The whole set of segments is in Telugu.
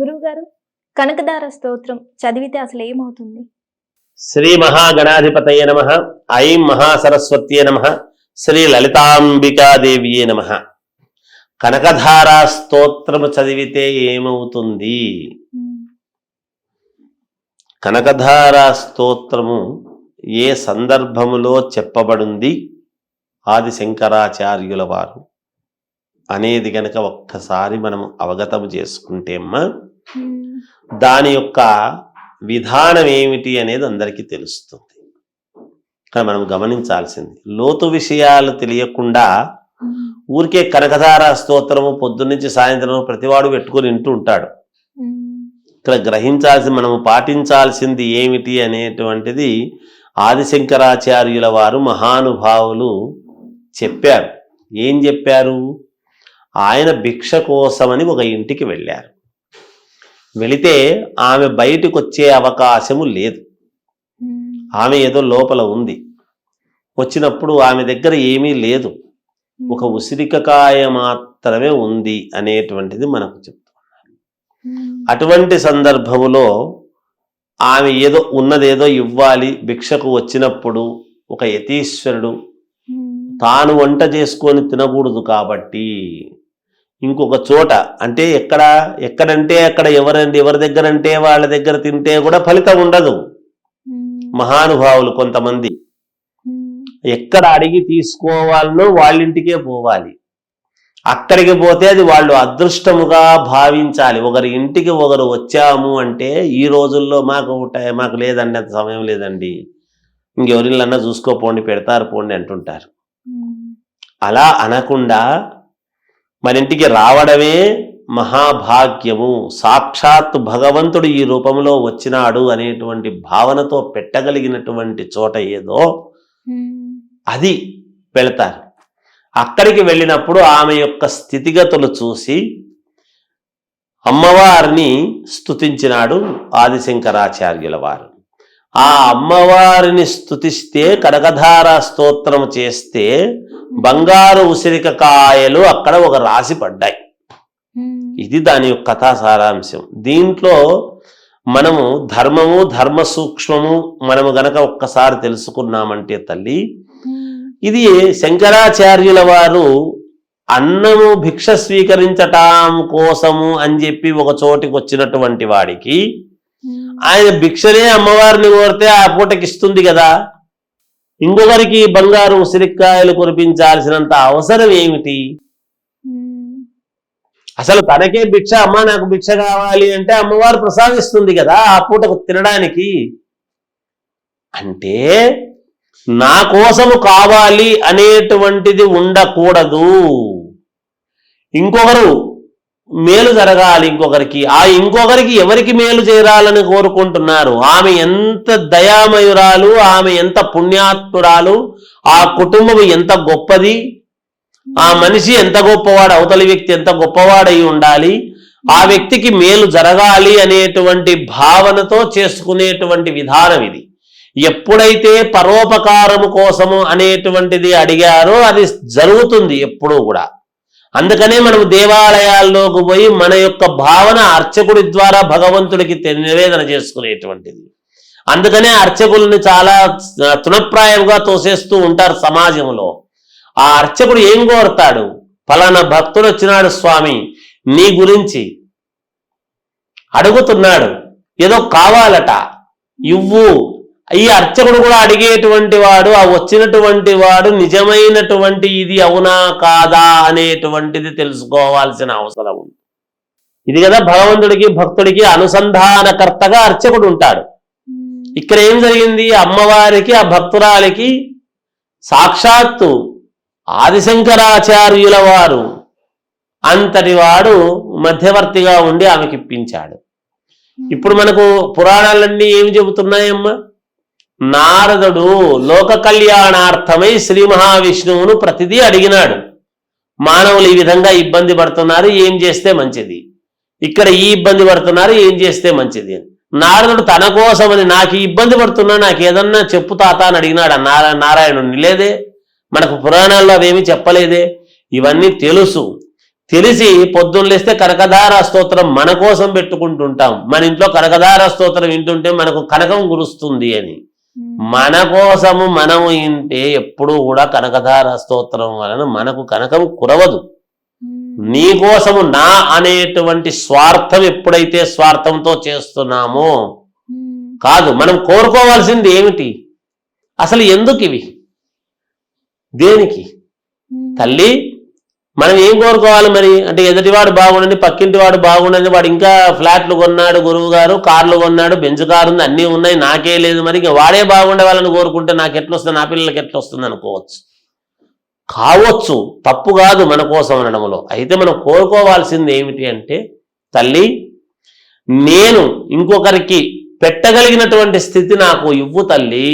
గురువుగారు కనకదార స్తోత్రం చదివితే అసలు ఏమవుతుంది? శ్రీ మహాగణాధిపతయ నమ ఐం మహాసరస్వత్యే నమ శ్రీ లలితాంబికాదేవియే నమ. కనకధార స్తోత్రము చదివితే ఏమవుతుంది? కనకధార స్తోత్రము ఏ సందర్భములో చెప్పబడింది? ఆది శంకరాచార్యుల వారు. అనేది గనక ఒక్కసారి మనం అవగతము చేసుకుంటే అమ్మా ఉమ్, దాని యొక్క విధానం ఏమిటి అనేది అందరికీ తెలుస్తుంది. కానీ మనం గమనించాల్సింది లోతు విషయాలు తెలియకుండా ఉమ్, ఊరికే కనకధార స్తోత్రము పొద్దున్నుంచి సాయంత్రం ప్రతివాడు పెట్టుకొని వింటూ ఉంటాడు. ఉమ్, ఇక్కడ గ్రహించాల్సి మనము పాటించాల్సింది ఏమిటి అనేటువంటిది ఆదిశంకరాచార్యుల వారు మహానుభావులు చెప్పారు. ఏం చెప్పారు? ఆయన భిక్ష కోసమని ఒక ఇంటికి వెళ్ళారు. వెళితే ఆమె బయటకు వచ్చే అవకాశము లేదు. ఆమె ఏదో లోపల ఉంది. వచ్చినప్పుడు ఆమె దగ్గర ఏమీ లేదు. ఒక ఉసిరికకాయ మాత్రమే ఉంది అనేటువంటిది మనకు చెప్తున్నారు. అటువంటి సందర్భములో ఆమె ఏదో ఉన్నదేదో ఇవ్వాలి భిక్షకు వచ్చినప్పుడు ఒక యతీశ్వరుడు తాను వంట చేసుకొని తినకూడదు కాబట్టి ఇంకొక చోట అంటే ఎక్కడ ఎక్కడంటే అక్కడ ఎవరండి ఎవరి దగ్గర అంటే వాళ్ళ దగ్గర తింటే కూడా ఫలితం ఉండదు. మహానుభావులు కొంతమంది. ఎక్కడ అడిగి తీసుకోవాలనో వాళ్ళింటికే పోవాలి. అక్కడికి పోతే అది వాళ్ళు అదృష్టముగా భావించాలి. ఒకరి ఇంటికి ఒకరు వచ్చాము అంటే ఈ రోజుల్లో మాకు మాకు లేదండి అంత సమయం లేదండి. ఇంకెవరిల్లన్నా చూసుకోపోండి పెడతారు పోండి అంటుంటారు. అలా అనకుండా మన ఇంటికి రావడమే మహాభాగ్యము. సాక్షాత్ భగవంతుడు ఈ రూపంలో వచ్చినాడు అనేటువంటి భావనతో పెట్టగలిగినటువంటి చోట ఏదో అది వెళతారు. అక్కడికి వెళ్ళినప్పుడు ఆమె యొక్క స్థితిగతులు చూసి అమ్మవారిని స్తుతించినాడు ఆదిశంకరాచార్యుల వారు. ఆ అమ్మవారిని స్తుతిస్తే కనకధార స్తోత్రం చేస్తే బంగారు ఉసిరిక కాయలు అక్కడ ఒక రాశి పడ్డాయి. ఉమ్, ఇది దాని యొక్క కథా సారాంశం. దీంట్లో మనము ధర్మము ధర్మ సూక్ష్మము మనము గనక ఒక్కసారి తెలుసుకున్నామంటే తల్లి ఉమ్, ఇది శంకరాచార్యుల వారు అన్నము భిక్ష స్వీకరించటం కోసము అని చెప్పి ఒక చోటికి వచ్చినటువంటి వాడికి ఉమ్, ఆయన భిక్షనే అమ్మవారిని కోరితే ఆ పూటకి ఇస్తుంది కదా. ఇంకొకరికి బంగారు ఉసిరికాయలు కురిపించాల్సినంత అవసరం ఏమిటి? అసలు తనకే భిక్ష అమ్మ నాకు భిక్ష కావాలి అంటే అమ్మవారు ప్రసాదిస్తుంది కదా ఆ పూటకు తినడానికి. అంటే నా కోసము కావాలి అనేటువంటిది ఉండకూడదు. ఇంకొకరు మేలు జరగాలి ఇంకొకరికి. ఆ ఇంకొకరికి ఎవరికి మేలు చేరాలని కోరుకుంటున్నారు? ఆమె ఎంత దయామయురాలు ఆమె ఎంత పుణ్యాత్మురాలు ఆ కుటుంబం ఎంత గొప్పది ఆ మనిషి ఎంత గొప్పవాడు అవతలి వ్యక్తి ఎంత గొప్పవాడై ఉండాలి ఆ వ్యక్తికి మేలు జరగాలి అనేటువంటి భావనతో చేసుకునేటువంటి విధానం ఇది. ఎప్పుడైతే పరోపకారము కోసము అనేటువంటిది అడిగారో అది జరుగుతుంది ఎప్పుడూ కూడా. అందుకనే మనం దేవాలయాల్లోకి పోయి మన యొక్క భావన అర్చకుడి ద్వారా భగవంతుడికి నివేదన చేసుకునేటువంటిది. అందుకనే అర్చకుల్ని చాలా తృణప్రాయంగా తోసేస్తూ ఉంటారు సమాజంలో. ఆ అర్చకుడు ఏం కోరుతాడు? ఫలానా భక్తుడు వచ్చినాడు స్వామి నీ గురించి అడుగుతున్నాడు. ఏదో కావాలట. ఇవ్వు. ఈ అర్చకుడు కూడా అడిగేటువంటి వాడు ఆ వచ్చినటువంటి వాడు నిజమైనటువంటి ఇది అవునా కాదా అనేటువంటిది తెలుసుకోవాల్సిన అవసరం ఉంది. ఇది కదా భగవంతుడికి భక్తుడికి అనుసంధానకర్తగా అర్చకుడు ఉంటాడు. ఉమ్, ఇక్కడ ఏం జరిగింది? అమ్మవారికి ఆ భక్తురాలికి సాక్షాత్తు ఆదిశంకరాచార్యుల వారు అంతటి వాడు మధ్యవర్తిగా ఉండి ఆమెకి ఇప్పించాడు ఇప్పుడు మనకు పురాణాలన్నీ ఏమి చెబుతున్నాయమ్మా? నారదుడు లోక కళ్యాణార్థమై శ్రీ మహావిష్ణువును ప్రతిదీ అడిగినాడు. మానవులు ఈ విధంగా ఇబ్బంది పడుతున్నారు ఏం చేస్తే మంచిది? ఇక్కడ ఈ ఇబ్బంది పడుతున్నారు ఏం చేస్తే మంచిది? అని నారదుడు తన కోసమని నాకు ఇబ్బంది పడుతున్నా నాకు ఏదన్నా చెప్పు తాత అని అడిగినాడు. ఆ నారా నారాయణుడిని లేదే? మనకు పురాణాల్లో అవేమి చెప్పలేదే? ఇవన్నీ తెలుసు. తెలిసి పొద్దున్న లేస్తే కనకధార స్తోత్రం మన కోసం పెట్టుకుంటుంటాం. మన ఇంట్లో కనకధార స్తోత్రం వింటుంటే మనకు కనకం గురుస్తుంది అని. మన కోసము మనము ఇంటే ఎప్పుడూ కూడా కనకధార స్తోత్రం వలన మనకు కనకం కురవదు. నీ కోసము నా అనేటువంటి స్వార్థం ఎప్పుడైతే స్వార్థంతో చేస్తున్నామో కాదు మనం కోరుకోవాల్సింది ఏమిటి? అసలు ఎందుకు ఇవి దేనికి తల్లి మనం ఏం కోరుకోవాలి మరి? అంటే ఎదుటివాడు బాగుండండి పక్కింటి వాడు బాగుండండి వాడు ఇంకా ఫ్లాట్లు కొన్నాడు గురువు గారు కార్లు కొన్నాడు బెంచ్ కారు ఉంది అన్నీ ఉన్నాయి నాకే లేదు మరి ఇంకా వాడే బాగుండే వాళ్ళని కోరుకుంటే నాకు ఎట్లా వస్తుంది నా పిల్లలకి ఎట్లా వస్తుంది అనుకోవచ్చు. కావచ్చు తప్పు కాదు మన కోసం అనడంలో. అయితే మనం కోరుకోవాల్సింది ఏమిటి అంటే తల్లి నేను ఇంకొకరికి పెట్టగలిగినటువంటి స్థితి నాకు ఇవ్వు తల్లి.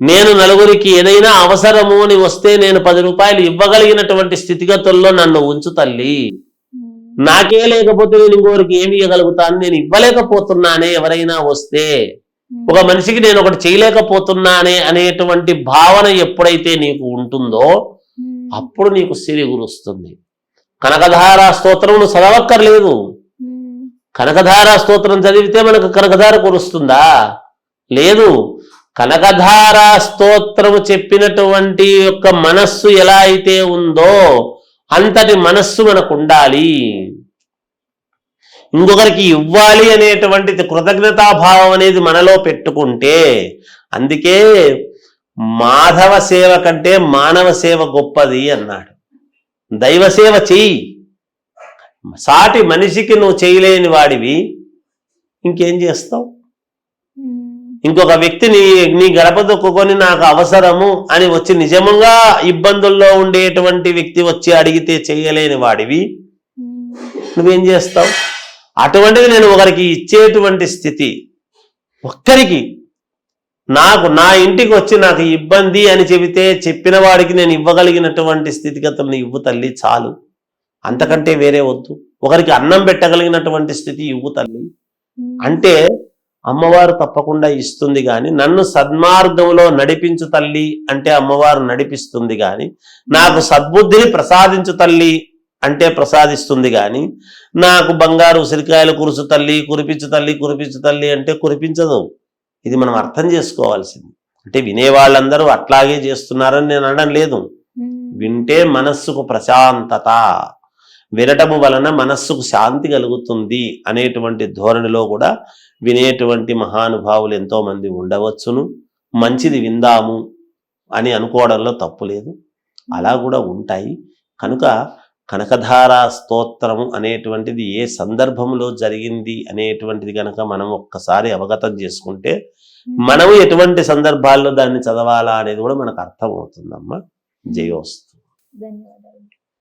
నేను నలుగురికి ఏదైనా అవసరము అని వస్తే నేను పది రూపాయలు ఇవ్వగలిగినటువంటి స్థితిగతుల్లో నన్ను ఉంచు తల్లి. నాకే లేకపోతే నేను ఇంకొకరికి ఏమి ఇవ్వగలుగుతాను నేను ఇవ్వలేకపోతున్నానే ఎవరైనా వస్తే. ఒక మనిషికి నేను ఒకటి చేయలేకపోతున్నానే అనేటువంటి భావన ఎప్పుడైతే నీకు ఉంటుందో అప్పుడు నీకు సిరి గురుస్తుంది. కనకధార స్తోత్రం నువ్వు చదవక్కర్లేదు కనకధార స్తోత్రం చదివితే మనకు కనకధార కురుస్తుందా? లేదు. కనకధారా స్తోత్రము చెప్పినటువంటి యొక్క మనస్సు ఎలా అయితే ఉందో అంతటి మనస్సు మనకు ఉండాలి ఇంకొకరికి ఇవ్వాలి అనేటువంటి కృతజ్ఞతాభావం అనేది మనలో పెట్టుకుంటే అందుకే మాధవ సేవ కంటే మానవ సేవ గొప్పది అన్నాడు. దైవ సేవ చెయ్యి. సాటి మనిషికి నువ్వు చేయలేని వాడివి ఇంకేం చేస్తావు? ఇంకొక వ్యక్తిని నీ గడపదొక్కుని నాకు అవసరము అని వచ్చి నిజముగా ఇబ్బందుల్లో ఉండేటువంటి వ్యక్తి వచ్చి అడిగితే చేయలేని వాడివి. నువ్వేం చేస్తావు? అటువంటిది నేను ఒకరికి ఇచ్చేటువంటి స్థితి. ఒక్కరికి. నాకు నా ఇంటికి వచ్చి నాకు ఇబ్బంది అని చెబితే చెప్పిన వాడికి నేను ఇవ్వగలిగినటువంటి స్థితిగతులను ఇవ్వు తల్లి చాలు. అంతకంటే వేరే వద్దు. ఒకరికి అన్నం పెట్టగలిగినటువంటి స్థితి ఇవ్వు తల్లి. అంటే అమ్మవారు తప్పకుండా ఇస్తుంది కానీ నన్ను సన్మార్గంలో నడిపించు తల్లి అంటే అమ్మవారు నడిపిస్తుంది కానీ నాకు సద్బుద్ధిని ప్రసాదించు తల్లి అంటే ప్రసాదిస్తుంది కానీ నాకు బంగారు ఉసిరికాయలు కురుసు తల్లి కురిపించు తల్లి కురిపించు తల్లి అంటే కురిపించదు. ఇది మనం అర్థం చేసుకోవాల్సింది. అంటే వినేవాళ్ళందరూ అట్లాగే చేస్తున్నారని నేను అనడం లేదు. వింటే మనస్సుకు ప్రశాంతత వినటము వలన మనస్సుకు శాంతి కలుగుతుంది అనేటువంటి ధోరణిలో కూడా వినేటువంటి మహానుభావులు ఎంతో మంది ఉండవచ్చును. మంచిది విందాము అని అనుకోవడంలో తప్పు లేదు. అలా కూడా ఉంటాయి. కనుక కనకధార స్తోత్రము అనేటువంటిది ఏ సందర్భంలో జరిగింది అనేటువంటిది కనుక మనం ఒక్కసారి అవగతం చేసుకుంటే మనము ఎటువంటి సందర్భాల్లో దాన్ని చదవాలా అనేది కూడా మనకు అర్థమవుతుందమ్మా. జయోస్తు. ధన్యవాదాలు.